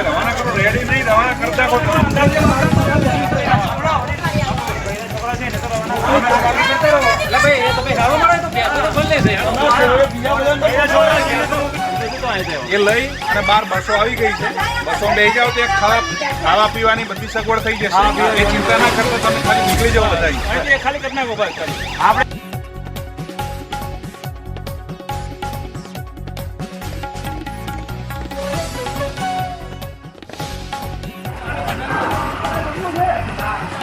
રવાના કરો રેડી નહીં રવાના કરતા કહો તો એટલે ભાઈ એ લઈ અને બાર બસો આવી ગઈ છે. બસો લઈ જાઓ તો ખરાબ ખાવા ખાવા પીવાની બધી સગવડ થઈ જશે. એ ચિંતા ના કરતા તમે ખાલી નીકળી જાઓ બધા આપણે 来。